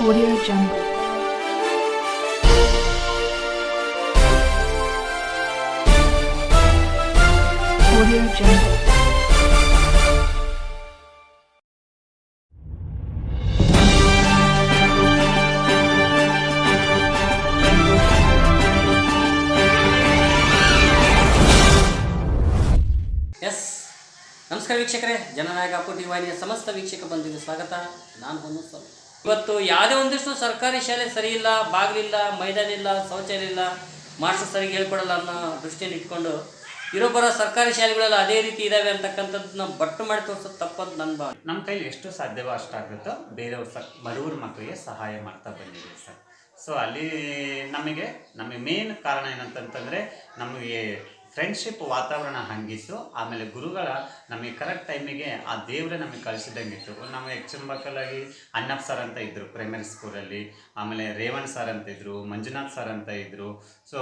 Audio Jungle. Audio Jungle. ಎಸ್ ನಮಸ್ಕಾರ ವೀಕ್ಷಕರೇ ಜನನಾಯಕ ಅಪ್ಪು ವಾಹಿನಿಯ ಸಮಸ್ತ ವೀಕ್ಷಕ ಬಂದಿದೆ ಸ್ವಾಗತ ನಾನು ಸರ್ ಇವತ್ತು ಯಾವುದೇ ಒಂದಿಷ್ಟು ಸರ್ಕಾರಿ ಶಾಲೆ ಸರಿ ಇಲ್ಲ ಬಾಗಿಲಿಲ್ಲ ಮೈದಾನ ಇಲ್ಲ ಶೌಚಾಲಯ ಇಲ್ಲ ಮಾಸ್ಟರ್ ಸರಿಗೆ ಹೇಳ್ಕೊಡಲ್ಲ ಅನ್ನೋ ದೃಷ್ಟಿಯನ್ನು ಇಟ್ಕೊಂಡು ಇರೋ ಬರೋ ಸರ್ಕಾರಿ ಶಾಲೆಗಳೆಲ್ಲ ಅದೇ ರೀತಿ ಇದಾವೆ ಅಂತಕ್ಕಂಥದ್ದನ್ನ ಬಟ್ಟು ಮಾಡಿ ತೋರಿಸೋದು ತಪ್ಪಂತ ನನ್ನ ಭಾವನೆ. ನಮ್ಮ ಕೈಲಿ ಎಷ್ಟು ಸಾಧ್ಯವೋ ಅಷ್ಟಾಗುತ್ತೋ ಬೇರೆಯವ್ರ ಸ ಬಡವ್ರ ಮಕ್ಕಳಿಗೆ ಸಹಾಯ ಮಾಡ್ತಾ ಬಂದಿದ್ದೀವಿ ಸರ್. ಸೊ ಅಲ್ಲಿ ನಮಗೆ ನಮಗೆ ಮೇನ್ ಕಾರಣ ಏನಂತಂತಂದರೆ ನಮಗೆ ಫ್ರೆಂಡ್ಶಿಪ್ ವಾತಾವರಣ ಹಂಗಿತ್ತು, ಆಮೇಲೆ ಗುರುಗಳ ನಮಗೆ ಕರೆಕ್ಟ್ ಟೈಮಿಗೆ ಆ ದೇವರೇ ನಮಗೆ ಕಳಿಸಿದಂಗಿತ್ತು ನಮ್ಮ ಮಕ್ಕಳಾಗಿ ಅಣ್ಣಪ್ಪ ಸರ್ ಅಂತ ಇದ್ದರು ಪ್ರೈಮರಿ ಸ್ಕೂಲಲ್ಲಿ ಆಮೇಲೆ ರೇವಣ್ ಸರ್ ಅಂತ ಇದ್ದರು ಮಂಜುನಾಥ್ ಸರ್ ಅಂತ ಇದ್ದರು ಸೊ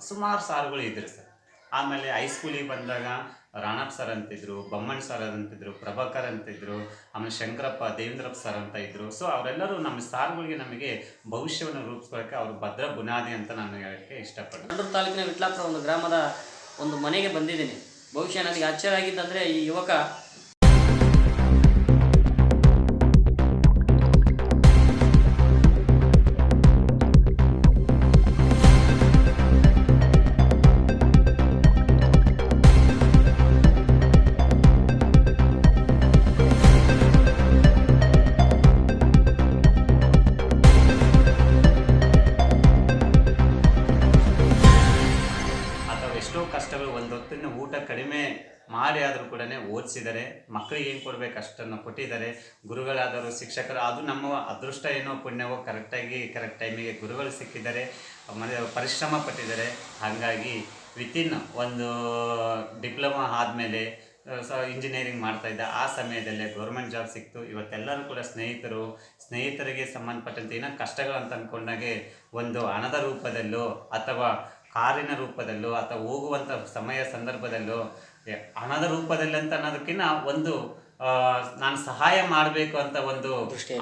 ಸುಮಾರು ಸಾರುಗಳು ಇದ್ರು ಸರ್ ಆಮೇಲೆ ಹೈಸ್ಕೂಲಿಗೆ ಬಂದಾಗ ರಾಣಪ್ ಸರ್ ಅಂತಿದ್ರು, ಬೊಮ್ಮಣ್ಣ ಸರ್ ಅಂತಿದ್ರು, ಪ್ರಭಾಕರ್ ಅಂತಿದ್ರು, ಆಮೇಲೆ ಶಂಕರಪ್ಪ, ದೇವೇಂದ್ರಪ್ಪ ಸರ್ ಅಂತ ಇದ್ರು. ಸೊ ಅವರೆಲ್ಲರೂ ನಮ್ಮ ಸಾರ್ಗಳಿಗೆ ನಮಗೆ ಭವಿಷ್ಯವನ್ನು ರೂಪಿಸ್ಕೊಳಕ್ಕೆ ಅವರು ಭದ್ರ ಬುನಾದಿ ಅಂತ ನಾನು ಹೇಳೋಕ್ಕೆ ಇಷ್ಟಪಡ್ತೀನಿ. ಮಂಡ್ರ ತಾಲೂಕಿನ ವಿಟ್ಲಾಪುರ ಒಂದು ಗ್ರಾಮದ ಒಂದು ಮನೆಗೆ ಬಂದಿದ್ದೀನಿ. ಬಹುಶಃ ನನಗೆ ಆಶ್ಚರ್ಯ ಆಗಿದ್ದಂದರೆ ಈ ಯುವಕ ಓದಿಸಿದ್ದಾರೆ ಮಕ್ಕಳಿಗೆ ಏನು ಕೊಡಬೇಕು ಅಷ್ಟನ್ನು ಕೊಟ್ಟಿದ್ದಾರೆ. ಗುರುಗಳಾದರೂ ಶಿಕ್ಷಕರು, ಅದು ನಮ್ಮ ಅದೃಷ್ಟ ಏನೋ ಪುಣ್ಯವೋ, ಕರೆಕ್ಟಾಗಿ, ಕರೆಕ್ಟ್ ಟೈಮಿಗೆ ಗುರುಗಳು ಸಿಕ್ಕಿದ್ದಾರೆ, ಮನೆ ಪರಿಶ್ರಮ ಪಟ್ಟಿದ್ದಾರೆ. ಹಾಗಾಗಿ ವಿತಿನ್ ಒಂದು ಡಿಪ್ಲೊಮಾ ಆದಮೇಲೆ ಸೊ, ಇಂಜಿನಿಯರಿಂಗ್ ಮಾಡ್ತಾ ಇದ್ದ. ಆ ಸಮಯದಲ್ಲೇ ಗೌರ್ಮೆಂಟ್ ಜಾಬ್ ಸಿಕ್ತು. ಇವತ್ತೆಲ್ಲರೂ ಕೂಡ ಸ್ನೇಹಿತರು, ಸ್ನೇಹಿತರಿಗೆ ಸಂಬಂಧಪಟ್ಟಂತೆ ಏನೋ ಕಷ್ಟಗಳು ಅಂತ ಅಂದ್ಕೊಂಡಾಗೆ, ಒಂದು ಹಣದ ರೂಪದಲ್ಲೋ ಅಥವಾ ಕಾರಿನ ರೂಪದಲ್ಲೋ ಅಥವಾ ಹೋಗುವಂಥ ಸಮಯ ಸಂದರ್ಭದಲ್ಲೋ ಹಣದ ರೂಪದಲ್ಲಿ ಅಂತ ಅನ್ನೋದಕ್ಕಿಂತ ಒಂದು ನಾನು ಸಹಾಯ ಮಾಡಬೇಕು ಅಂತ ಒಂದು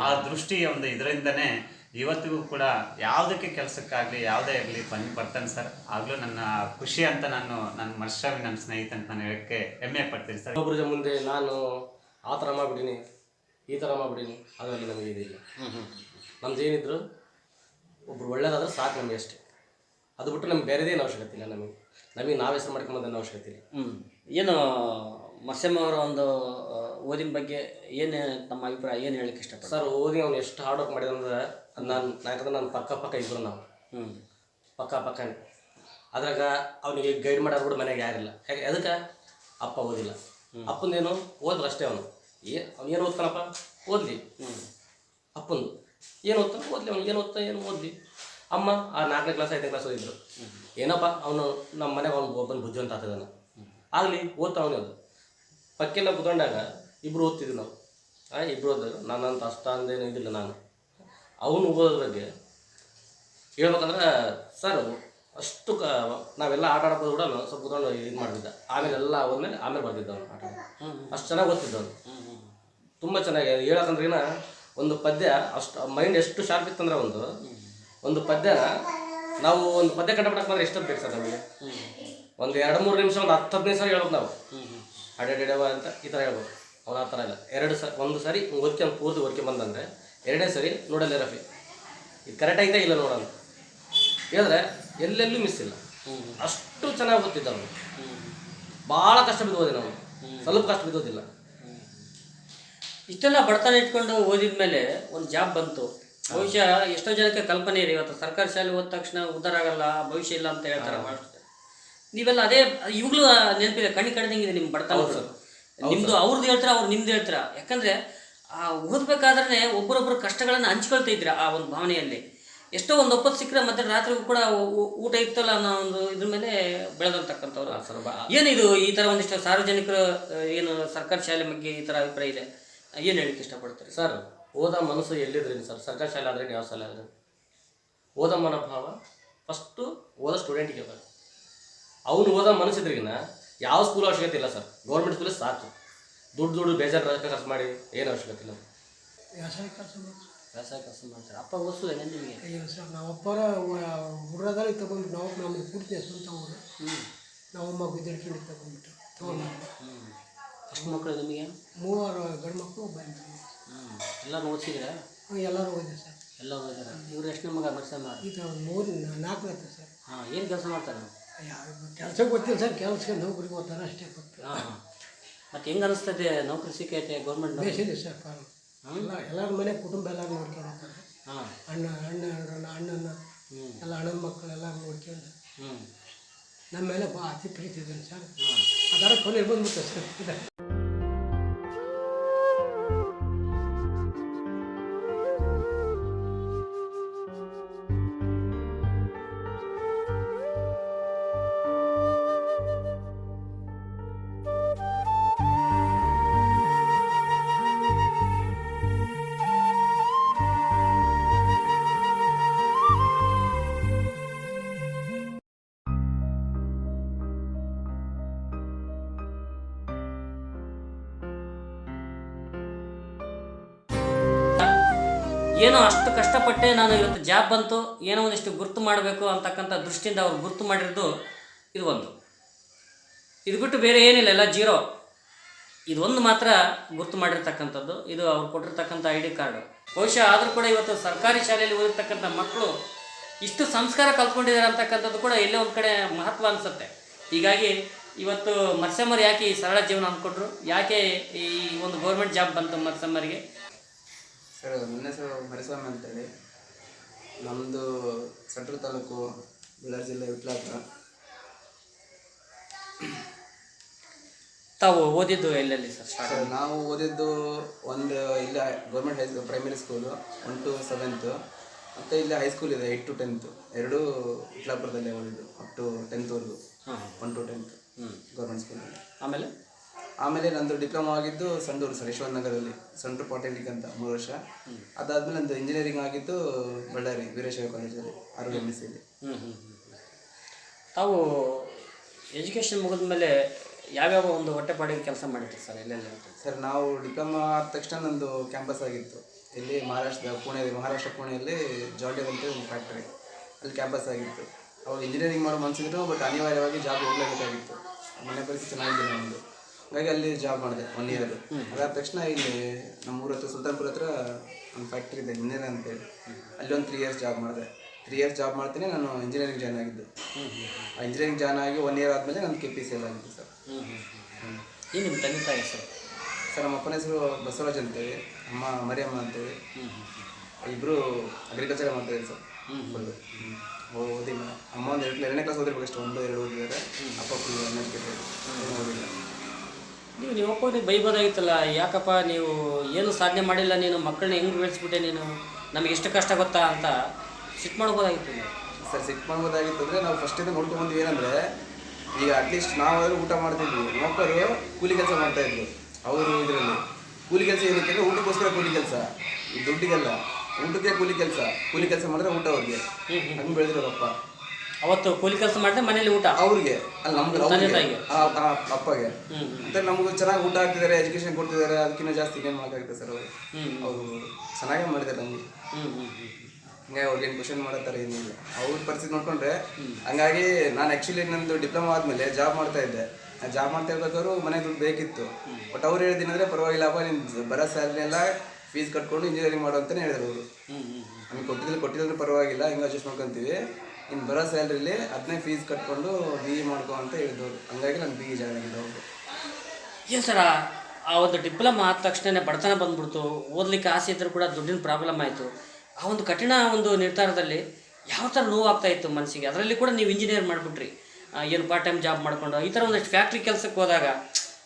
ಆ ದೃಷ್ಟಿ ಒಂದು ಇದರಿಂದನೇ ಇವತ್ತಿಗೂ ಕೂಡ ಯಾವುದಕ್ಕೆ ಕೆಲಸಕ್ಕಾಗಲಿ ಯಾವುದೇ ಆಗಲಿ ಬಂದು ಬರ್ತಾನೆ ಸರ್ ಆಗಲೂ ನನ್ನ ಖುಷಿ ಅಂತ ನಾನು ನನ್ನ ಮರ್ಷವಿ ನನ್ನ ಸ್ನೇಹಿತ ಅಂತ ನಾನು ಹೇಳಕ್ಕೆ ಹೆಮ್ಮೆ ಪಡ್ತೀನಿ ಸರ್. ಒಬ್ಬರ ಮುಂದೆ ನಾನು ಆ ಥರ ಮಾಡ್ಬಿಡೀನಿ ಈ ಥರ ಮಾಡ್ಬಿಡೀನಿ ಅದರಲ್ಲಿ ನಮಗೆ ಇದಿಲ್ಲ ನಮ್ದು ಏನಿದ್ರು ಒಬ್ರು ಒಳ್ಳೇದಾದ್ರೆ ಸಾಕು ನಮಗೆ ಅಷ್ಟೇ. ಅದು ಬಿಟ್ಟು ನಮ್ಗೆ ಬೇರೆದೇನು ಅವಶ್ಯಕತೆ ಇಲ್ಲ ನಮಗೆ. ನಮಗೆ ನಾವು ಹೆಸರು ಅವಶ್ಯಕತೆ ಇಲ್ಲ. ಹ್ಮ್. ಏನು ಮಸ್ಯಮ್ಮ ಅವರ ಒಂದು ಓದಿನ ಬಗ್ಗೆ ಏನು ತಮ್ಮ ಅಭಿಪ್ರಾಯ ಏನು ಹೇಳಕ್ಕೆ ಇಷ್ಟ ಸರ್ ಓದಿ ಅವ್ನು ಎಷ್ಟು ಹಾರ್ಡ್ ವರ್ಕ್ ಮಾಡಿದಂದ್ರೆ ನಾನು ಯಾಕಂದ್ರೆ ನಾನು ಪಕ್ಕ ಪಕ್ಕ ಇದ್ರು ನಾವು. ಹ್ಞೂ ಪಕ್ಕ ಪಕ್ಕ ಅದ್ರಾಗ ಅವನಿಗೆ ಗೈಡ್ ಮಾಡೋರು ಕೂಡ ಮನೆಗೆ ಯಾರಿಲ್ಲ. ಯಾಕೆ ಅದಕ್ಕೆ ಅಪ್ಪ ಓದಿಲ್ಲ. ಅಪ್ಪಂದೇನು ಓದ್ರು ಅಷ್ಟೇ ಅವನು. ಏ ಅವ್ನು ಏನು ಓದ್ತಾನಪ್ಪ? ಓದ್ಲಿ. ಅಪ್ಪಂದು. ಏನು ಓದ್ತಾನೆ? ಓದ್ಲಿ ಅವ್ನು. ಏನು ಓದ್ತಾ ಏನು ಓದ್ಲಿ. ಅಮ್ಮ ಆ ನಾಲ್ಕನೇ ಕ್ಲಾಸ್ ಐದನೇ ಕ್ಲಾಸ್ ಓದಿದ್ರು. ಏನಪ್ಪ? ಅವನು ನಮ್ಮ ಮನೆಗೆ ಅವ್ನು ಒಬ್ಬನ ಬುದ್ಧಿವಂತ ಆಗ್ತದಾನ ಆಗಲಿ ಓದ್ತಾ ಅವನೇ ಅದು. ಪಕ್ಕೆಲ್ಲ ಕುತ್ಕೊಂಡಾಗ ಇಬ್ಬರು ಓದ್ತಿದ್ವಿ ನಾವು. ಆ ಇಬ್ಬರು ಓದಾಗ ನನ್ನಂತ ಅಷ್ಟೊಂದೇನು ಇದಿಲ್ಲ ನಾನು. ಅವನು ಓದೋದ್ರ ಬಗ್ಗೆ ಹೇಳ್ಬೇಕಂದ್ರೆ ಸರ್ ಅಷ್ಟು ಕ ನಾವೆಲ್ಲ ಆಟ ಆಡೋದು ಕೂಡ ಸ್ವಲ್ಪ ಕುತ್ಕೊಂಡು ಇದು ಮಾಡ್ತಿದ್ದ. ಆಮೇಲೆ ಎಲ್ಲ ಹೋದ್ಮೇಲೆ ಆಮೇಲೆ ಬರ್ತಿದ್ದ ಅವನು ಆಟ ಅಷ್ಟು ಚೆನ್ನಾಗಿ ಓದ್ತಿದ್ದ ಅವನು. ತುಂಬ ಚೆನ್ನಾಗಿ ಹೇಳಕ್ಕಂದ್ರಿನ ಒಂದು ಪದ್ಯ ಅಷ್ಟು ಮೈಂಡ್ ಎಷ್ಟು ಶಾರ್ಪ್ ಇತ್ತಂದ್ರೆ ಒಂದು ಒಂದು ಪದ್ಯನ ನಾವು ಒಂದು ಪದ್ಯ ಕಂಡುಬಿಡಕ್ಕೆ ಬಂದ್ರೆ ಎಷ್ಟೊತ್ತು ಬೇಕು ಸರ್ ನಮಗೆ? ಒಂದು ಎರಡು ಮೂರು ನಿಮಿಷ ಒಂದು ಹತ್ತು ಹದಿನೈದು ಸರಿ ಹೇಳ್ಬೇಕು ನಾವು. ಅಡೆಡೆಡವ ಅಂತ ಈ ಥರ ಹೇಳ್ಬೋದು ಅವ್ನು ಆ ಥರ ಇಲ್ಲ. ಎರಡು ಸ ಒಂದು ಸಾರಿ ಓದ್ಕೊಂಡು ಪೂರ್ತಿ ಓದ್ಕೊಂಡು ಬಂದಂದರೆ ಎರಡನೇ ಸರಿ ನೋಡಲ್ಲೇ ರಫಿ. ಇದು ಕರೆಕ್ಟ್ ಆಯ್ತಾ ಇಲ್ಲ ನೋಡೋಣ ಹೇಳಿದ್ರೆ ಎಲ್ಲೆಲ್ಲೂ ಮಿಸ್ ಇಲ್ಲ. ಅಷ್ಟು ಚೆನ್ನಾಗಿ ಓದ್ತಿದ್ದ ಅವನು. ಭಾಳ ಕಷ್ಟ ಬಿದ್ದು ಓದಿನ ಅವನು. ಸ್ವಲ್ಪ ಕಷ್ಟ ಬಿದ್ದೋದಿಲ್ಲ ಇಷ್ಟೆಲ್ಲ ಬಡತನ ಇಟ್ಕೊಂಡು ಓದಿದ ಮೇಲೆ ಒಂದು ಜಾಬ್ ಬಂತು. ಬಹುಶಃ ಎಷ್ಟೋ ಜನಕ್ಕೆ ಕಲ್ಪನೆ ಇದೆ. ಇವತ್ತು ಸರ್ಕಾರಿ ಶಾಲೆ ಓದ್ ತಕ್ಷಣ ಉದ್ದಾರ ಆಗಲ್ಲ ಭವಿಷ್ಯ ಇಲ್ಲ ಅಂತ ಹೇಳ್ತಾರೆ. ನೀವೆಲ್ಲ ಅದೇ ಈಗಲೂ ನೆನಪಿದೆ ಕಣ್ಣು ಕಡ್ದಂಗಿದೆ ನಿಮ್ಮ ಬಡತನ ನಿಮ್ದು ಅವ್ರದ್ದು ಹೇಳ್ತೀರ ಅವ್ರು ನಿಮ್ದು ಹೇಳ್ತೀರ. ಯಾಕಂದ್ರೆ ಆ ಓದ್ಬೇಕಾದ್ರೆ ಒಬ್ಬರೊಬ್ಬರು ಕಷ್ಟಗಳನ್ನು ಹಂಚ್ಕೊಳ್ತಾ ಇದ್ರ ಆ ಒಂದು ಭಾವನೆಯಲ್ಲಿ. ಎಷ್ಟೋ ಒಂದು ಒಪ್ಪತ್ತು ಸಿಕ್ಕರೆ ಮತ್ತೆ ರಾತ್ರಿಗೂ ಕೂಡ ಊಟ ಇತ್ತಲ್ಲ ಅನ್ನೋ ಒಂದು ಇದ್ರ ಮೇಲೆ ಬೆಳೆದಂತಕ್ಕಂಥವ್ರು. ಏನಿದು ಈ ತರ ಒಂದಿಷ್ಟು ಸಾರ್ವಜನಿಕರು ಏನು ಸರ್ಕಾರಿ ಶಾಲೆ ಬಗ್ಗೆ ಈ ತರ ಅಭಿಪ್ರಾಯ ಇದೆ? ಏನು ಹೇಳಿಕ್ಕೆ ಇಷ್ಟಪಡ್ತಾರೆ? ಸರ್ ಓದ ಮನಸ್ಸು ಎಲ್ಲಿದ್ರಿ ಸರ್? ಸರ್ಕಾರಿ ಶಾಲೆ ಆದ್ರೆ ಯಾವ ಶಾಲೆ ಆದ್ರೆ? ಓದ ಮನೋಭಾವ ಫಸ್ಟು ಓದೋ ಸ್ಟೂಡೆಂಟ್ಗೆ ಬರ ಅವನು ಓದೋ ಮನಸ್ಸಿದ್ರಿಗಿನ ಯಾವ ಸ್ಕೂಲ್ ಅವಶ್ಯಕತೆ ಇಲ್ಲ ಸರ್. ಗೌರ್ಮೆಂಟ್ ಸ್ಕೂಲೇ ಸಾಕು. ದುಡ್ಡು ದುಡ್ಡು ಬೇಜಾರು ರೊಕ್ಕ ಖರ್ಚು ಮಾಡಿ ಏನು ಅವಶ್ಯಕತೆ ಇಲ್ಲ. ವ್ಯವಸಾಯ ಖರ್ಚು ಮಾಡ್ತಾರೆ? ಅಪ್ಪ ಓದಿಸೋದೇನೆ ನಿಮಗೆ? ಇಲ್ಲ ಸರ್ ನಾವು ಅಪ್ಪರ ಹುಡುಗದಲ್ಲಿ ತಗೊಂಡು ನಾವು ನಮ್ಮದು ಪೂರ್ತಿ ಸ್ವಂತ ಊರು ಹ್ಞೂ ನಾವು ಅಮ್ಮ ಗುದ್ದಡ್ಕೊಂಡು ತಗೊಂಡ್ಬಿಟ್ಟು ತೊಗೊಂಡ್ಬಿಟ್ಟು ಎಷ್ಟು ಮಕ್ಕಳು ನಿಮಗೆ? ಮೂವರು ಗಂಡು ಮಕ್ಕಳು ಒಬ್ಬ ಮಗು. ಹ್ಞೂ ಎಲ್ಲರೂ ಓದಿಸಿದ್ರೆ ಎಲ್ಲರೂ ಓದಿದೆ ಸರ್. ಎಲ್ಲ ಓದಿದ್ದಾರೆ. ಇವ್ರು ಎಷ್ಟು ಮಗ ಮಾಡಿ ಈಗ ಮೂರು ನಾಲ್ಕು ಆಯ್ತು ಸರ್. ಹಾಂ ಏನು ಕೆಲಸ ಮಾಡ್ತಾರೆ? ನೀವು ಕೆಲಸ ಗೊತ್ತಿಲ್ಲ ಸರ್ ಕೆಲಸಕ್ಕೆ ನೌಕರಿ ಹೋಗ್ತಾರೆ ಅಷ್ಟೇ ಗೊತ್ತು. ಹಾಂ ಹಾಂ. ಮತ್ತು ಹೆಂಗೆ ಅನಿಸ್ತದೆ ನೌಕರಿ ಸಿಕ್ಕೈತೆ ಗೌರ್ಮೆಂಟ್ ಬೇಸಿದೆ ಸರ್ ಫಾರ್ಮ್ ಎಲ್ಲ ಎಲ್ಲರ ಮನೆ ಕುಟುಂಬ ಎಲ್ಲ ನೋಡ್ಕೊಂಡು ಹೋಗ್ತಾರೆ. ಹಾಂ. ಅಣ್ಣ ಅಣ್ಣ ಅಣ್ಣ ಅಣ್ಣನ ಎಲ್ಲ ಅಣ್ಣನ ಮಕ್ಕಳೆಲ್ಲ ನೋಡ್ಕೊಂಡು. ಹ್ಞೂ ನಮ್ಮ ಮೇಲೆ ಬಾ ಅತಿ ಪ್ರೀತಿ ಇದ್ದೀನಿ ಸರ್. ಹಾಂ. ಅದರ ಕೊನೆ ಬಂದ್ಬಿಟ್ಟು ಸರ್. ಏನೋ ಅಷ್ಟು ಕಷ್ಟಪಟ್ಟೆ ನಾನು ಇವತ್ತು ಜಾಬ್ ಬಂತು, ಏನೋ ಒಂದಿಷ್ಟು ಗುರ್ತು ಮಾಡಬೇಕು ಅಂತಕ್ಕಂಥ ದೃಷ್ಟಿಯಿಂದ ಅವ್ರು ಗುರ್ತು ಮಾಡಿರೋದು ಇದು ಒಂದು. ಇದು ಬಿಟ್ಟು ಬೇರೆ ಏನಿಲ್ಲ, ಎಲ್ಲ ಜೀರೋ. ಇದೊಂದು ಮಾತ್ರ ಗುರ್ತು ಮಾಡಿರ್ತಕ್ಕಂಥದ್ದು, ಇದು ಅವ್ರು ಕೊಟ್ಟಿರ್ತಕ್ಕಂಥ ಐ ಡಿ ಕಾರ್ಡು. ಬಹುಶಃ ಆದರೂ ಕೂಡ ಇವತ್ತು ಸರ್ಕಾರಿ ಶಾಲೆಯಲ್ಲಿ ಓದಿರ್ತಕ್ಕಂಥ ಮಕ್ಕಳು ಇಷ್ಟು ಸಂಸ್ಕಾರ ಕಲ್ತ್ಕೊಂಡಿದ್ದಾರೆ ಅಂತಕ್ಕಂಥದ್ದು ಕೂಡ ಎಲ್ಲೇ ಒಂದು ಕಡೆ ಮಹತ್ವ ಅನಿಸುತ್ತೆ. ಹೀಗಾಗಿ ಇವತ್ತು ಮತ್ಸ್ಯಮ್ಮರು ಯಾಕೆ ಈ ಸರಳ ಜೀವನ ಅಂದ್ಕೊಟ್ರು ಯಾಕೆ ಈ ಒಂದು ಗೌರ್ಮೆಂಟ್ ಜಾಬ್ ಬಂತು ಮತ್ಸ್ಯಮ್ಮರಿಗೆ? ಸರ್ ನನ್ನ ಹೆಸರು ಮರಿಸ್ವಾಮಿ ಅಂತೇಳಿ. ನಮ್ಮದು ಸಟ್ರ ತಾಲೂಕು ಬಳ್ಳಾರಿ ಜಿಲ್ಲೆ ವಿಟ್ಲಾಪುರ ತಾವು ಓದಿದ್ದು ಎಲ್ಲೆಲ್ಲಿ ಸರ್ ಸ್ಟಾರ್ಟ್ ಸರ್ ನಾವು ಓದಿದ್ದು ಒಂದು ಇಲ್ಲ government high primary school one two seventh ಮತ್ತು ಇಲ್ಲಿ ಹೈಸ್ಕೂಲ್ ಇದೆ ಏಯ್ಟ್ ಟು ಟೆಂತು ಎರಡೂ ವಿಟ್ಲಾಪುರದಲ್ಲೇ ಓದಿದ್ದು ಅಪ್ ಟು ಟೆಂತ್ವರೆಗೂ ಒನ್ ಟು ಟೆಂತ್ ಹ್ಞೂ ಗೌರ್ಮೆಂಟ್ ಸ್ಕೂಲಲ್ಲಿ ಆಮೇಲೆ? ಆಮೇಲೆ ನಂದು ಡಿಪ್ಲೊಮಾ ಆಗಿದ್ದು ಸಂಡೂರು ಸರ್ ಯಶವಂತ ನಗರದಲ್ಲಿ ಸಂಡೂರು ಪಾಲಿಟೆಕ್ನಿಕ್ ಅಂತ ಮೂರು ವರ್ಷ. ಅದಾದ್ಮೇಲೆ ನಂದು ಇಂಜಿನಿಯರಿಂಗ್ ಆಗಿದ್ದು ಬಳ್ಳಾರಿ ವೀರೇಶ್ವರ ಕಾಲೇಜಲ್ಲಿ ಆರೋಗ್ಯ ಎಂ ಎಸ್ ಸಿಲಿ ಹ್ಞೂ ಹ್ಞೂ ತಾವು ಎಜುಕೇಷನ್ ಮುಗಿದ ಮೇಲೆ ಯಾವ್ಯಾವ ಒಂದು ಹೊಟ್ಟೆಪಾಡಿಗೆ ಕೆಲಸ ಮಾಡಿದ್ರು ಸರ್ ಎಲ್ಲೆಲ್ಲ ಸರ್ ನಾವು ಡಿಪ್ಲೊಮಾ ಆದ ತಕ್ಷಣ ನಂದು ಕ್ಯಾಂಪಸ್ ಆಗಿತ್ತು. ಇಲ್ಲಿ ಮಹಾರಾಷ್ಟ್ರದ ಪುಣೆ ಮಹಾರಾಷ್ಟ್ರ ಪುಣೆಯಲ್ಲಿ ಜಾಲ್ಡಿಯರ್ ಅಂತ ಒಂದು ಫ್ಯಾಕ್ಟ್ರಿ ಅಲ್ಲಿ ಕ್ಯಾಂಪಸ್ ಆಗಿತ್ತು. ಅವಾಗ ಇಂಜಿನಿಯರಿಂಗ್ ಮಾಡೋ ಮನಸ್ಸಿದ್ರು ಬಟ್ ಅನಿವಾರ್ಯವಾಗಿ ಜಾಬ್ ಹೋಗ್ಲೇಬೇಕಾಗಿತ್ತು ಮನೆ ಪರಿಸ್ಥಿತಿ ಚೆನ್ನಾಗಿದೆ ನಮ್ಮದು ಹಾಗಾಗಿ ಅಲ್ಲಿ ಜಾಬ್ ಮಾಡಿದೆ ಒನ್ ಇಯರ್ ಅದಾದ ತಕ್ಷಣ ಇಲ್ಲಿ ನಮ್ಮ ಊರ ಹತ್ರ ಸುಲ್ತಾನ್ಪುರ ಹತ್ರ ಒಂದು ಫ್ಯಾಕ್ಟ್ರಿ ಇದೆ ಇಂಜಿನಿಯರ್ ಅಂತೇಳಿ. ಅಲ್ಲಿ ಒಂದು ತ್ರೀ ಇಯರ್ಸ್ ಜಾಬ್ ಮಾಡಿದೆ. ತ್ರೀ ಇಯರ್ಸ್ ಜಾಬ್ ಮಾಡ್ತೀನಿ ನಾನು ಇಂಜಿನಿಯರಿಂಗ್ ಜಾಯ್ನ್ ಆಗಿದ್ದು. ಆ ಇಂಜಿನಿಯರಿಂಗ್ ಜಾಯ್ನ್ ಆಗಿ ಒನ್ ಇಯರ್ ಆದಮೇಲೆ ನಾನು ಕೆ ಪಿ ಸಿ ಎಲ್ ಆಗಿದ್ದು ಸರ್. ಹ್ಞೂ ಹ್ಞೂ ಹ್ಞೂ ಏನು ನಿಮ್ಮ ತಂದೆ ತಾಯಿ ಸರ್ ಸರ್ ನಮ್ಮ ಅಪ್ಪನ ಹೆಸರು ಬಸವರಾಜ್ ಅಂತೇಳಿ ಅಮ್ಮ ಮರಿಯಮ್ಮ ಅಂತೇಳಿ. ಇಬ್ಬರು ಅಗ್ರಿಕಲ್ಚರ್ ಮಾಡ್ತಾಯಿದ್ದೆ ಸರ್. ಓದಿಲ್ಲ. ಅಮ್ಮ ಒಂದು ಎರಡು ಎರಡನೇ ಕ್ಲಾಸ್ ಓದಿರ್ಬೇಕು ಅಷ್ಟು ಒಂದು ಎರಡು ಓದಿದ್ದಾರೆ. ಅಪ್ಪ ಫುಲ್ ಅನ್ಎಜುಕೇಟೆಡ್ ಓದಿಲ್ಲ. ನೀವು ನೀವು ಅಪ್ಪನಿಗೆ ಬೈಬೋದಾಗಿತ್ತಲ್ಲ ಯಾಕಪ್ಪ ನೀವು ಏನು ಸಾಧನೆ ಮಾಡಿಲ್ಲ ನೀನು ಮಕ್ಕಳನ್ನ ಹೆಂಗೆ ಬೆಳೆಸ್ಬಿಟ್ಟೆ ನೀನು ನಮಗೆ ಎಷ್ಟು ಕಷ್ಟ ಗೊತ್ತಾ ಅಂತ ಸಿಟ್ಟು ಮಾಡ್ಬೋದಾಗಿತ್ತು ನೀವು ಸರ್ ಸಿಟ್ಟು ಮಾಡ್ಬೋದಾಗಿತ್ತು ಅಂದರೆ ನಾವು ಫಸ್ಟಿಂದ ನೋಡ್ಕೊಂಡು ಬಂದ್ವಿ ಏನಂದರೆ ಈಗ ಅಟ್ಲೀಸ್ಟ್ ನಾವಾದರೂ ಊಟ ಮಾಡ್ತಿದ್ವಿ. ನಮ್ಮಪ್ಪರು ಕೂಲಿ ಕೆಲಸ ಮಾಡ್ತಾಯಿದ್ರು ಅವರು ಇದರಲ್ಲಿ. ಕೂಲಿ ಕೆಲಸ ಏನಕ್ಕೆ ಅಂದರೆ ಊಟಕ್ಕೋಸ್ಕರ ಕೂಲಿ ಕೆಲಸ. ದುಡ್ಡಿಗೆಲ್ಲ. ಊಟಕ್ಕೆ ಕೂಲಿ ಕೆಲಸ. ಕೂಲಿ ಕೆಲಸ ಮಾಡಿದ್ರೆ ಊಟ ಅವ್ರಿಗೆ. ಹಂಗೆ ಬೆಳೆದಿರೋರಪ್ಪ. ಅವತ್ತು ಕೂಲಿ ಕೆಲಸ ಮಾಡಿದ್ರೆ ಮನೇಲಿ ಊಟ. ಅವ್ರಿಗೆ. ಅಲ್ಲ ನಮ್ಗೆ ತಂದೆ ತಾಯಿಗೆ? ಆ, ಆ, ಅಪ್ಪಗೆ. ಮತ್ತೆ ನಮಗೂ ಚೆನ್ನಾಗಿ ಊಟ ಹಾಕ್ತಿದ್ದಾರೆ ಎಜುಕೇಶನ್ ಕೊಡ್ತಿದ್ದಾರೆ ಅದಕ್ಕಿಂತ ಜಾಸ್ತಿ ಏನು ಮಾಡೋಕ್ಕಾಗುತ್ತೆ ಸರ್ ಅವರು? ಅವರು ಚೆನ್ನಾಗೇ ಮಾಡಿದ್ದಾರೆ ನಮಗೆ. ಅವ್ರಿಗೆ ಏನು ಹಂಗಾಗಿ ಅವ್ರಿಗೇನು ಕ್ವಶನ್ ಮಾಡೋ ಥರ ಏನಿಲ್ಲ ಅವ್ರ ಪರಿಸ್ಥಿತಿ ನೋಡ್ಕೊಂಡ್ರೆ ಹಂಗಾಗಿ ನಾನು ಆ್ಯಕ್ಚುಲಿ ನಂದು ಡಿಪ್ಲೊಮಾ ಆದಮೇಲೆ ಜಾಬ್ ಮಾಡ್ತಾ ಇದ್ದೆ. ಜಾಬ್ ಮಾಡ್ತಾ ಇರ್ಬೇಕಾದ್ರು ಮನೆ ದುಡ್ಡು ಬೇಕಿತ್ತು. ಬಟ್ ಅವ್ರು ಹೇಳಿದ್ದೇನೆಂದರೆ ಪರವಾಗಿಲ್ಲಪ್ಪ ನಿನ್ನ ಬರೋ ಸ್ಯಾಲ್ರಿ ಎಲ್ಲ ಫೀಸ್ ಕಟ್ಕೊಂಡು ಇಂಜಿನಿಯರಿಂಗ್ ಮಾಡು ಅಂತಲೇ ಹೇಳಿದ್ರು ಅವರು. ನಮಗೆ ಕೊಟ್ಟಿದ್ರೆ ಕೊಟ್ಟಿದ್ರೆ ಪರವಾಗಿಲ್ಲ ಹಿಂಗೆ ಅಡ್ಜಸ್ಟ್ ಮಾಡ್ಕೊತೀವಿ. ಇನ್ನು ಬರೋ ಸ್ಯಾಲ್ರಿಲಿ ಅದನ್ನೇ ಫೀಸ್ ಕಟ್ಕೊಂಡು ಬಿ ಇ ಮಾಡ್ಕೊ ಅಂತ ಹೇಳಿದ್ರು. ಹಂಗಾಗಿ ನಾನು ಬಿ ಇ ಜಾಯ್ನ್ ಆಗಿದ್ದೆ ಅವರು ಏನು ಸರ ಆ ಒಂದು ಡಿಪ್ಲೊಮಾ ಆದ ತಕ್ಷಣ ಬಡತನ ಬಂದ್ಬಿಡ್ತು. ಓದಲಿಕ್ಕೆ ಆಸೆ ಇದ್ದರೂ ಕೂಡ ದುಡ್ಡಿನ ಪ್ರಾಬ್ಲಮ್ ಆಯಿತು. ಆ ಒಂದು ಕಠಿಣ ಒಂದು ನಿರ್ಧಾರದಲ್ಲಿ ಯಾವ ಥರ ನೋವು ಆಗ್ತಾ ಇತ್ತು ಮನಸ್ಸಿಗೆ ಅದರಲ್ಲಿ ಕೂಡ ನೀವು ಇಂಜಿನಿಯರ್ ಮಾಡಿಬಿಟ್ರಿ. ಏನು ಪಾರ್ಟ್ ಟೈಮ್ ಜಾಬ್ ಮಾಡ್ಕೊಂಡು ಈ ಥರ ಒಂದಷ್ಟು ಫ್ಯಾಕ್ಟ್ರಿ ಕೆಲಸಕ್ಕೆ ಹೋದಾಗ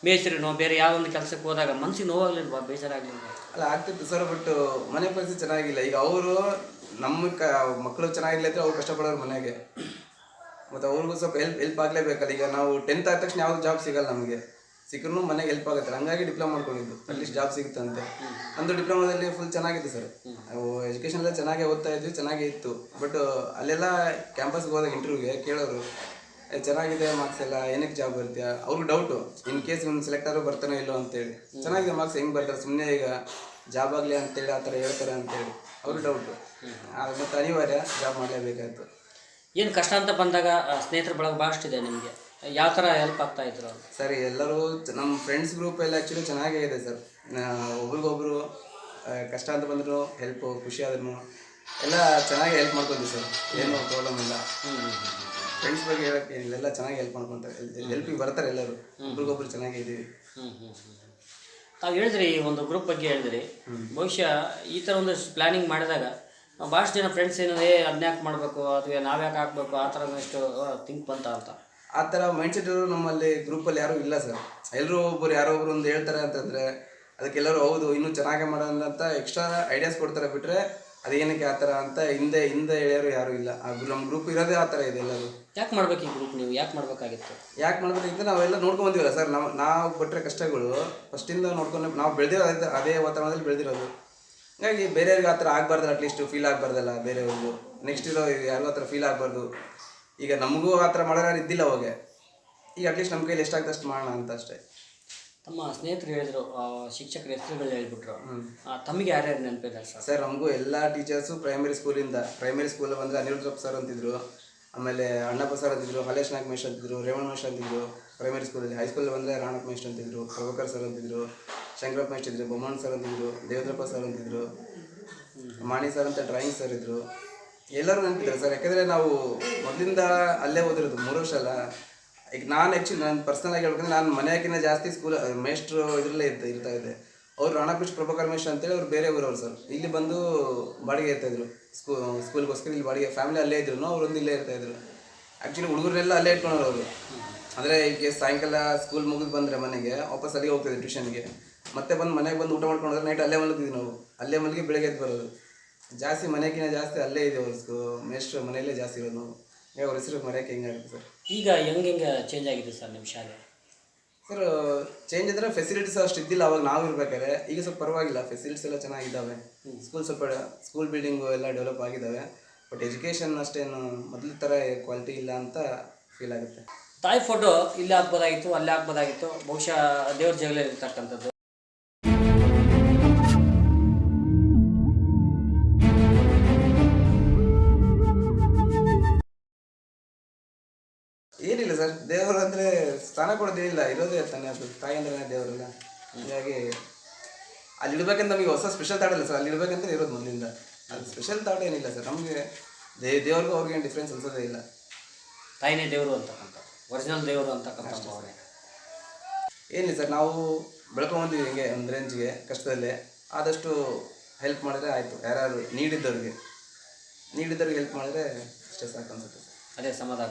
ಮೇಸ್ತ್ರಿನೋ ಬೇರೆ ಯಾವ ಒಂದು ಕೆಲಸಕ್ಕೆ ಹೋದಾಗ ಮನಸ್ಸಿಗೆ ನೋವಾಗಲಿಲ್ವಾ? ಬೇಜಾರಾಗಲಿಲ್ವಾ? ಅಲ್ಲ ಆಗ್ತಿತ್ತು ಸರ್ ಬಟ್ ಮನೆ ಪರಿಸ್ಥಿತಿ ಚೆನ್ನಾಗಿಲ್ಲ. ಈಗ ಅವರು ನಮ್ಮ ಕ ಮಕ್ಕಳು ಚೆನ್ನಾಗಿಲ್ಲ ಅಂದ್ರೆ ಅವ್ರು ಕಷ್ಟಪಡೋರು ಮನೆಗೆ. ಮತ್ತು ಅವ್ರಿಗೂ ಸ್ವಲ್ಪ ಹೆಲ್ಪ್ ಹೆಲ್ಪ್ ಆಗಲೇಬೇಕಲ್ಲ. ಈಗ ನಾವು ಟೆಂತ್ ಆದ ತಕ್ಷಣ ಯಾವುದು ಜಾಬ್ ಸಿಗಲ್ಲ ನಮಗೆ. ಸಿಕ್ಕರೂ ಮನೆಗೆ ಹೆಲ್ಪ್ ಆಗುತ್ತೆ. ಹಂಗಾಗಿ ಡಿಪ್ಲೊಮಾ ಮಾಡ್ಕೊಂಡಿದ್ದು. ಅಟ್ಲೀಸ್ಟ್ ಜಾಬ್ ಸಿಗುತ್ತಂತೆ. ನಂದು ಡಿಪ್ಲೊಮಾದಲ್ಲಿ ಫುಲ್ ಚೆನ್ನಾಗಿತ್ತು ಸರ್ ನಾವು ಎಜುಕೇಷನ್ ಎಲ್ಲ ಚೆನ್ನಾಗಿ ಓದ್ತಾ ಇದ್ವಿ ಚೆನ್ನಾಗೇ ಇತ್ತು. ಬಟ್ ಅಲ್ಲೆಲ್ಲ ಕ್ಯಾಂಪಸ್ಗೆ ಹೋದಾಗ ಇಂಟರ್ವ್ಯೂಗೆ ಕೇಳೋರು "ಏ, ಚೆನ್ನಾಗಿದೆ ಮಾರ್ಕ್ಸ್ ಎಲ್ಲ. ಏನಕ್ಕೆ ಜಾಬ್ ಬರುತ್ತೆ ಅವ್ರಿಗೆ ಡೌಟು ಇನ್ ಕೇಸ್ ಒಂದು ಸೆಲೆಕ್ಟ್ ಆದ್ರೂ ಬರ್ತಾನೋ ಇಲ್ಲೋ ಅಂತೇಳಿ. ಚೆನ್ನಾಗಿದೆ ಮಾರ್ಕ್ಸ್ ಹೆಂಗೆ ಬರ್ತಾರೆ? ಸುಮ್ಮನೆ ಈಗ ಜಾಬ್ ಆಗಲಿ ಅಂತೇಳಿ ಆ ಥರ ಹೇಳ್ತಾರೆ ಅಂತೇಳಿ ಅವ್ರು ಡೌಟು ಮತ್ತು ಅನಿವಾರ್ಯ ಜಾಬ್ ಮಾಡಲೇಬೇಕಾಯ್ತು. ಏನು ಕಷ್ಟ ಅಂತ ಬಂದಾಗ ಸ್ನೇಹಿತರ ಬಳಗ ಭಾಳಷ್ಟಿದೆ ನಿಮಗೆ. ಯಾವ ಥರ ಹೆಲ್ಪ್ ಆಗ್ತಾ ಇದ್ರು? ಸರ್ ಎಲ್ಲರೂ ನಮ್ಮ ಫ್ರೆಂಡ್ಸ್ ಗ್ರೂಪ್ ಎಲ್ಲ ಆ್ಯಕ್ಚುಲಿ ಚೆನ್ನಾಗೇ ಇದೆ ಸರ್. ಒಬ್ರಿಗೊಬ್ರು ಕಷ್ಟ ಅಂತ ಬಂದರು ಹೆಲ್ಪು ಖುಷಿ ಆದ್ರೂ ಎಲ್ಲ ಚೆನ್ನಾಗಿ ಹೆಲ್ಪ್ ಮಾಡ್ಕೊಂತೀವಿ ಸರ್. ಏನು ಪ್ರಾಬ್ಲಮ್ ಇಲ್ಲ. ಫ್ರೆಂಡ್ಸ್ ಬಗ್ಗೆ ಹೇಳಕ್ಕೆ ಎಲ್ಲ ಚೆನ್ನಾಗಿ ಹೆಲ್ಪ್ ಮಾಡ್ಕೊತಾರೆ. ಹೆಲ್ಪಿಗೆ ಬರ್ತಾರೆ ಎಲ್ಲರೂ. ಒಬ್ರಿಗೊಬ್ರು ಚೆನ್ನಾಗೇ ಇದ್ದೀವಿ ತಾವು ಹೇಳಿದ್ರಿ ಈ ಒಂದು ಗ್ರೂಪ್ ಬಗ್ಗೆ ಹೇಳಿದ್ರಿ. ಬಹುಶಃ ಈ ಥರ ಒಂದು ಪ್ಲಾನಿಂಗ್ ಮಾಡಿದಾಗ ಭಾಳಷ್ಟು ಜನ ಫ್ರೆಂಡ್ಸ್ ಏನು ಏ ಮಾಡಬೇಕು ಅಥವಾ ನಾವ್ಯಾಕೆ ಹಾಕ್ಬೇಕು ಆ ಥರ ಎಷ್ಟು ಥಿಂಕ್ ಬಂತ ಅಂತ. ಆ ಥರ ಮೈಂಡ್ಸೆಟ್ ನಮ್ಮಲ್ಲಿ ಗ್ರೂಪಲ್ಲಿ ಯಾರೂ ಇಲ್ಲ ಸರ್. ಎಲ್ಲರೂ ಒಬ್ಬರು ಯಾರೋ ಒಬ್ಬರು ಒಂದು ಹೇಳ್ತಾರೆ ಅಂತಂದರೆ ಅದಕ್ಕೆಲ್ಲರೂ ಹೌದು ಇನ್ನೂ ಚೆನ್ನಾಗೇ ಮಾಡೋಣ ಅಂತ ಎಕ್ಸ್ಟ್ರಾ ಐಡಿಯಾಸ್ ಕೊಡ್ತಾರೆ ಬಿಟ್ಟರೆ ಅದೇನಕ್ಕೆ ಆ ಥರ ಅಂತ ಹಿಂದೆ ಹಿಂದೆ ಹೇಳ್ಯಾರು ಯಾರೂ ಇಲ್ಲ. ಆ ನಮ್ಮ ಗ್ರೂಪ್ ಇರೋದೇ ಆ ಥರ ಇದೆ ಎಲ್ಲರೂ. ಯಾಕೆ ಮಾಡ್ಬೇಕು ಈ ಗ್ರೂಪ್ ನೀವು? ಯಾಕೆ ಮಾಡಬೇಕಾಗಿತ್ತು? ಯಾಕೆ ಮಾಡ್ಬೇಕಂತ ನಾವೆಲ್ಲ ನೋಡ್ಕೊಂಡ್ ಬಂದಿವಲ್ಲ ಸರ್. ನಾವು ನಾವು ಬಿಟ್ಟರೆ ಕಷ್ಟಗಳು. ಫಸ್ಟಿಂದ ನೋಡ್ಕೊಂಡು ನಾವು ಬೆಳೆದಿರೋ ಅದೇ ಅದೇ ವಾತಾವರಣದಲ್ಲಿ ಬೆಳೆದಿರೋದು. ಹಾಗಾಗಿ ಬೇರೆಯವ್ರಿಗೆ ಆ ಥರ ಆಗಬಾರ್ದಲ್ಲ ಅಟ್ಲೀಸ್ಟ್ ಫೀಲ್ ಆಗಬಾರ್ದಲ್ಲ ಬೇರೆಯವ್ರಿಗೂ. ನೆಕ್ಸ್ಟ್ ಇರೋ ಯಾರಿಗೂ ಆ ಥರ ಫೀಲ್ ಆಗಬಾರ್ದು. ಈಗ ನಮಗೂ ಆ ಥರ ಮಾಡೋರು ಇದ್ದಿಲ್ಲ ಹೋಗೆ ಈಗ ಅಟ್ಲೀಸ್ಟ್ ನಮ್ಮ ಕೈಲಿ ಎಷ್ಟಾಗ್ತದೆ ಅಷ್ಟು ಮಾಡೋಣ ಅಂತ ಅಷ್ಟೇ. ತಮ್ಮ ಸ್ನೇಹಿತರು ಹೇಳಿದ್ರು ಶಿಕ್ಷಕರ ಹೆಸರುಗಳು ಹೇಳ್ಬಿಟ್ರು. ತಮಗೆ ಯಾರ್ಯಾರು ನೆನಪಿದ್ದಾರೆ ಸರ್? ಸರ್ ನಮಗೂ ಎಲ್ಲ ಟೀಚರ್ಸು ಪ್ರೈಮರಿ ಸ್ಕೂಲಿಂದ ಪ್ರೈಮರಿ ಸ್ಕೂಲ್ ಬಂದರೆ ಅನಿರುದ್ರಪ್ಪ ಸರ್ ಅಂತಿದ್ರು. ಆಮೇಲೆ ಅಣ್ಣಪ್ಪ ಸರ್ ಅಂತಿದ್ರು, ಹಲೇಶ್ ನಾಗ್ ಮೇಶ್ ಅಂತಿದ್ರು ರೇವಣ ಮಹೇಶ್ ಅಂತಿದ್ರು ಪ್ರೈಮರಿ ಸ್ಕೂಲಲ್ಲಿ ಹೈಸ್ಕೂಲಲ್ಲಿ ಬಂದರೆ ರಾಣಪ್ಪ ಮೇಶ್ ಅಂತಿದ್ರು, ಪ್ರಭಾಕರ್ ಸರ್ ಅಂತಿದ್ರು, ಶಂಕರಪ್ಪ ಮೇಶ್ ಇದ್ರು ಬೊಮ್ಮನ್ ಸರ್ ಅಂತಿದ್ರು, ದೇವೇಂದ್ರಪ್ಪ ಸರ್ ಅಂತಿದ್ರು, ಮಾಣಿ ಸರ್ ಅಂತ ಡ್ರಾಯಿಂಗ್ ಸರ್ ಇದ್ರು. ಎಲ್ಲರೂ ನೆನಪಿದ್ದಾರೆ ಸರ್ ಯಾಕಂದರೆ ನಾವು ಮೊದಲಿಂದ ಅಲ್ಲೇ ಓದಿರೋದು, ಮೂರು ವರ್ಷ ಅಲ್ಲ. ಈಗ ನಾನು ಆ್ಯಕ್ಚುಲಿ ನಾನು ಪರ್ಸನಲ್ ಆಗಿ ಹೇಳ್ಬೇಕಂದ್ರೆ ನಾನು ಮನೆಯಾಗಿನ ಜಾಸ್ತಿ ಸ್ಕೂಲ್ ಮೇಸ್ಟ್ರು ಇದರಲ್ಲೇ ಇರ್ತಾ ಇರ್ತಾ ಅವ್ರು ರಾಣಕೃಷ್ಣ ಪ್ರಭಾಕರ್ ಅಂತ ಅಂತೇಳಿ ಅವ್ರು ಬೇರೆ ಊರವ್ರು ಸರ್. ಇಲ್ಲಿ ಬಂದು ಬಾಡಿಗೆ ಇರ್ತಾ ಇದ್ರು. ಸ್ಕೂ, ಸ್ಕೂಲ್ಗೋಸ್ಕರ ಇಲ್ಲಿ ಬಾಡಿಗೆ, ಫ್ಯಾಮಿಲಿ ಅಲ್ಲೇ ಇದ್ರು. ಅವ್ರು ಒಂದು ಇಲ್ಲೇ ಇರ್ತಾ ಇದ್ರು. ಆ್ಯಕ್ಚುಲಿ ಹುಡುಗರೆಲ್ಲ ಅಲ್ಲೇ ಇಟ್ಕೊಂಡ್ರು ಅವರು. ಅಂದರೆ ಈಗ ಸಾಯಂಕಾಲ ಸ್ಕೂಲ್ ಮುಗಿದು ಬಂದರೆ ಮನೆಗೆ, ವಾಪಸ್ ಅಲ್ಲಿಗೆ ಹೋಗ್ತಿದ್ದೆ ಟ್ಯೂಷನ್ಗೆ ಮತ್ತೆ ಬಂದು ಮನೆಗೆ ಬಂದು ಊಟ ಮಾಡ್ಕೊಂಡ್ರೆ ನೈಟ್ ಅಲ್ಲೇ ಮಲಗಿದ್ವಿ ನಾವು. ಅಲ್ಲೇ ಮಲಗಿ ಬೆಳಗ್ಗೆ ಎದ್ದು ಬರೋದು. ಜಾಸ್ತಿ ಮನೆಗಿನ ಜಾಸ್ತಿ ಅಲ್ಲೇ ಇದೆ ಅವ್ರ ಸ್ಕೂ ಮೇಷ್ಟ್ರು ಮನೆಯಲ್ಲೇ ಜಾಸ್ತಿ ಇರೋದು. ನಾವು ಈಗ ಅವ್ರ ಹೆಸರು ಮರೆಯೋಕೆ ಹೆಂಗಾಗುತ್ತೆ ಸರ್? ಈಗ ಹೆಂಗೆ ಹೆಂಗೆ ಚೇಂಜ್ ಆಗಿದೆ ಸರ್ ನಿಮ್ಮ ಶಾಲೆ? ಸರ್ ಚೇಂಜ್ ಅಂದರೆ ಫೆಸಿಲಿಟೀಸ್ ಅಷ್ಟು ಇದ್ದಿಲ್ಲ ಅವಾಗ ನಾವು ಇರ್ಬೇಕಾದ್ರೆ. ಈಗ ಸ್ವಲ್ಪ ಪರವಾಗಿಲ್ಲ ಫೆಸಿಲಿಟೀಸ್ ಎಲ್ಲ ಚೆನ್ನಾಗಿದ್ದಾವೆ. ಸ್ಕೂಲ್ ಸ್ವಲ್ಪ ಸ್ಕೂಲ್ ಬಿಲ್ಡಿಂಗು ಎಲ್ಲ ಡೆವಲಪ್ ಆಗಿದ್ದಾವೆ. ಬಟ್ ಎಜುಕೇಷನ್ ಅಷ್ಟೇನು ಮೊದಲ ಥರ ಕ್ವಾಲಿಟಿ ಇಲ್ಲ ಅಂತ ಫೀಲ್ ಆಗುತ್ತೆ. ತಾಯಿ ಫೋಟೋ ಇಲ್ಲಿ ಹಾಕ್ಬೋದಾಗಿತ್ತು ಅಲ್ಲಿ ಹಾಕ್ಬೋದಾಗಿತ್ತು ಬಹುಶಃ ದೇವ್ರ ಜಗಲಲ್ಲಿ ಇರ್ತಕ್ಕಂಥದ್ದು. ಏನಿಲ್ಲ ಸರ್ ದೇವರು ಅಂದರೆ ಸ್ಥಾನ ಕೊಡೋದೇನಿಲ್ಲ ಇರೋದೇ ತಾನೇ ಅದು. ತಾಯಿ ಅಂದ್ರೆ ದೇವರಲ್ಲ? ಹೀಗಾಗಿ ಅಲ್ಲಿ ಇಡ್ಬೇಕಂತ ನಮಗೆ ಹೊಸ ಸ್ಪೆಷಲ್ ತಾಟ್ ಇಲ್ಲ ಸರ್. ಅಲ್ಲಿ ಇಡ್ಬೇಕಂತ ಇರೋದು ಮೊದಲಿಂದ. ಅದು ಸ್ಪೆಷಲ್ ತಾಟ್ ಏನಿಲ್ಲ ಸರ್. ನಮಗೆ ದೇ ದೇವ್ರಿಗೂ ಅವ್ರಿಗೇನು ಡಿಫ್ರೆನ್ಸ್ ಅನ್ಸೋದೇ ಇಲ್ಲ. ತಾಯಿನೇ ದೇವರು ಅಂತಕ್ಕಂಥ ಒರಿಜಿನಲ್ ದೇವರು ಅಂತಕ್ಕಂಥ ಭಾವನೆ. ಏನಿಲ್ಲ ಸರ್ ನಾವು ಬೆಳ್ಕೊಂಬಂದಿವಿ ಹಿಂಗೆ ಒಂದು ರೇಂಜ್ಗೆ ಕಷ್ಟದಲ್ಲೇ. ಆದಷ್ಟು ಹೆಲ್ಪ್ ಮಾಡಿದ್ರೆ ಆಯಿತು. ಯಾರು ನೀಡಿದ್ದವ್ರಿಗೆ ನೀಡಿದ್ದವ್ರಿಗೆ ಹೆಲ್ಪ್ ಮಾಡಿದ್ರೆ ಅಷ್ಟೇ ಸಾಕು ಅನ್ಸುತ್ತೆ ಅದೇ ಸಮಾಧಾನ.